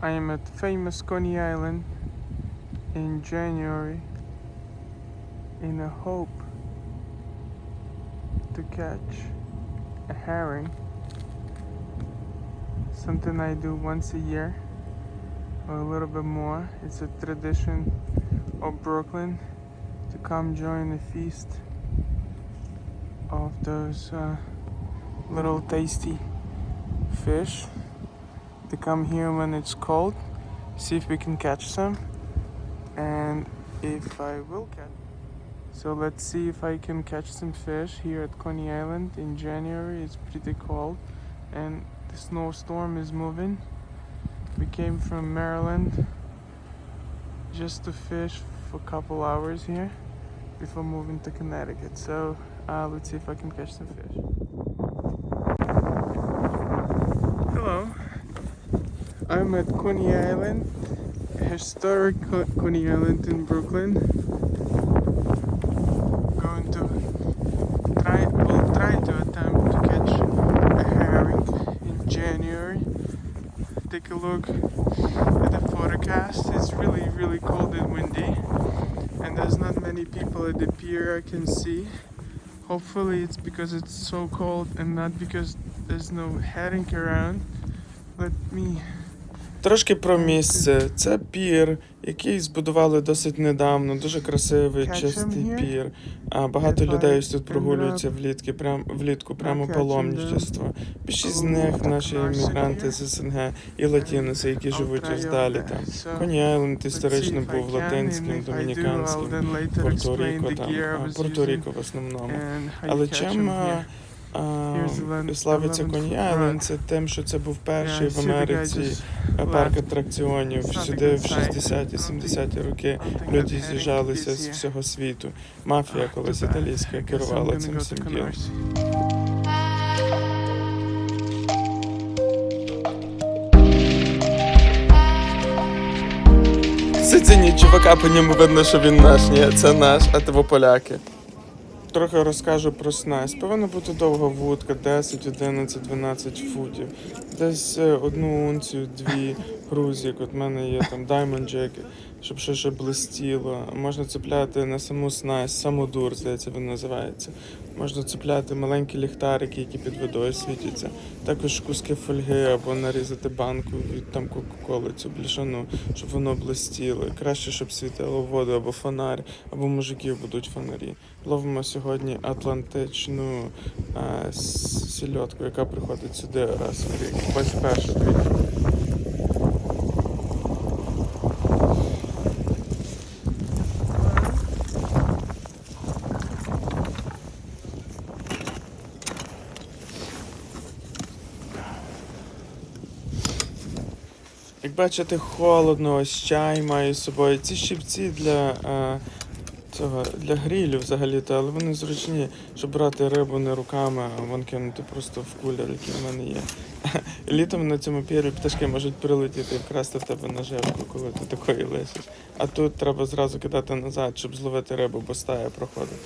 I am at famous Coney Island in January in a hope to catch a herring. Something I do once a year or a little bit more. It's a tradition of Brooklyn to come join the feast of those uh, little tasty fish. To come here when it's cold, see if we can catch some, and if I will catch. So let's see if I can catch some fish here at Coney Island in January. It's pretty cold, and the snowstorm is moving. We came from Maryland just to fish for a couple hours here before moving to Connecticut. So uh, let's see if I can catch some fish. I'm at Coney Island, historic Coney Island in Brooklyn. Going to try, will try to attempt to catch a herring in January. Take a look at the forecast. It's really, really cold and windy, and there's not many people at the pier I can see. Hopefully, it's because it's so cold and not because there's no herring around. Let me Трошки про місце. Це пір, який збудували досить недавно, дуже красивий, чистий пір. А багато людей ось тут прогулюються влітки, прям влітку, прямо паломничество. Більшість з них наші іммігранти з СНГ і латиноси, які живуть ось далі там. Коні Айленд історично був латинським, домініканським, Порто-Ріко там, Порто-Ріко в основному. Але чим славиться Коні Айленд, це тим, що це був перший в Америці парк атракціонів. Сюди в 60-70-ті роки люди з'їжджалися з всього світу. Мафія колись італійська керувала цим всім ділом. Сидінні чувака, по ньому видно, що він наш. Ні, це наш, а того поляки. Трохи розкажу про снасть. Повинна бути довга вудка, 10, 11, 12 футів. Десь е, одну унцію, дві грузік. От в мене є там Diamond Jack, щоб ще ще блистіло. Можна цепляти на саму снасть, самодур, здається, він називається. Можна цепляти маленькі ліхтарики, які під водою світяться. Також куски фольги або нарізати банку від там Кока-Коли, цю бляшану, щоб воно блистіло. Краще, щоб світило воду або фонарь, або мужиків будуть фонарі. Ловимо сьогодні атлантичну е, сільотку, яка приходить сюди раз в рік. Ось перша приїхала. Як бачите, холодно, ось чай маю з собою. Ці щипці для, е, цього, для грилю взагалі-то, але вони зручні, щоб брати рибу не руками, а вон кинути просто в кулер, який в мене є. Літом на цьому пірі пташки можуть прилетіти і вкрасти в тебе наживку, коли ти такої лишиш. А тут треба зразу кидати назад, щоб зловити рибу, бо стая проходить.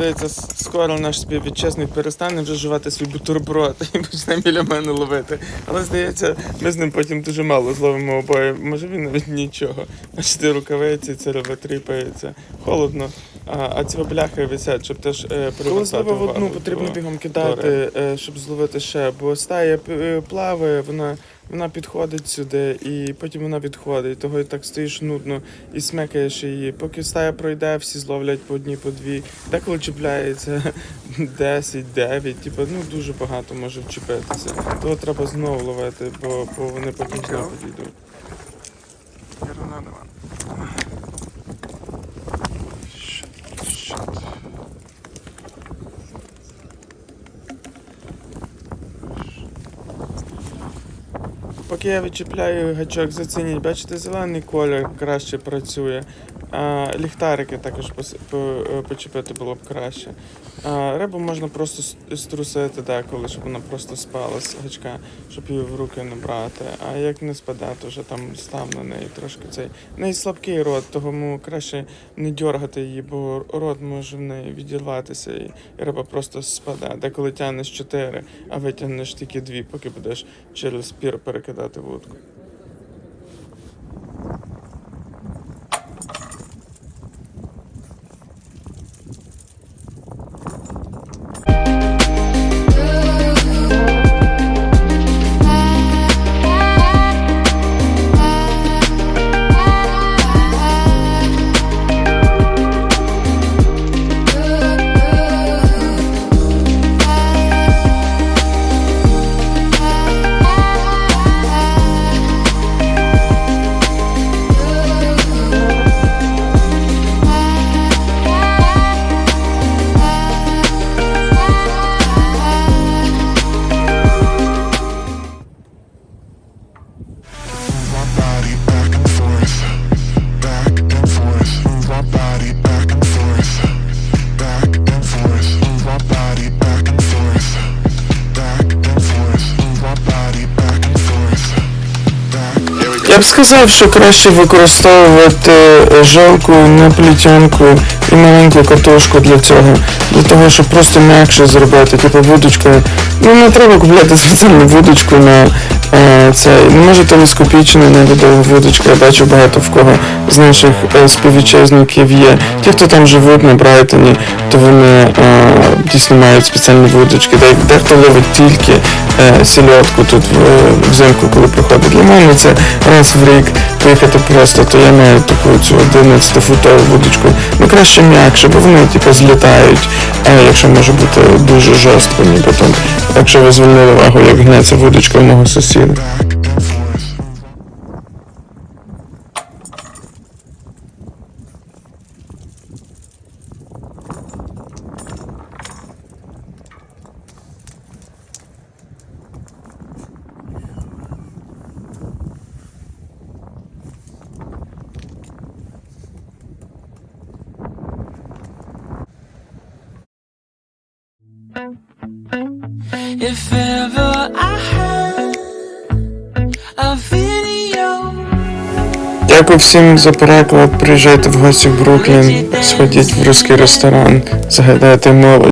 Здається, скоро наш співвітчизник перестане вже жувати свій бутерброд і почне біля мене ловити. Але здається, ми з ним потім дуже мало зловимо обоє. Може він навіть нічого. Бачите, рукавиці, це риба тріпається. Холодно. А, а ці бляхи висять, щоб теж е, Коли зловив одну, потрібно бігом кидати, е, щоб зловити ще, бо стая е, плаває, вона, вона підходить сюди, і потім вона відходить. Того і так стоїш нудно і смекаєш її. Поки стая пройде, всі зловлять по одній, по дві. Деколи чіпляється 10, 9, типу, ну дуже багато може вчепитися. Того треба знову ловити, бо, бо вони потім знову підійдуть. Поки я відчіпляю гачок, зацініть, бачите, зелений колір краще працює. Ліхтарики також е, почепити було б краще. А, рибу можна просто струсити деколи, щоб вона просто спала з гачка, щоб її в руки не брати. А як не спаде, то вже там став на неї трошки цей. В слабкий рот, тому краще не дергати її, бо рот може в неї відірватися і риба просто спаде. Деколи тягнеш чотири, а витягнеш тільки дві, поки будеш через пір перекидати вудку. Я б сказав, що краще використовувати жалку на плітянку і маленьку катушку для цього. Для того, щоб просто м'якше зробити. Типу вудочка. Ну не треба купляти спеціальну вудочку на е, цей. Не може телескопічну навіть довгу вудочку. Я бачу багато в кого з наших е, співвітчизників є. Ті, хто там живуть на Брайтоні, то вони е, дійсно мають спеціальні вудочки. Дехто ловить тільки е, сільотку тут в, взимку, коли приходить. Для мене це раз в рік поїхати просто, то я маю таку цю 11-футову вудочку. Ну краще м'якше, бо вони типу злітають, а якщо може бути дуже жорстко, ніби там, якщо ви звернули увагу, як гнеться вудочка мого сусіда. If ever I had a video, Дякую всім за переклад. Приїжджайте в гості в Бруклін, сходіть в русський ресторан, загадайте молодь.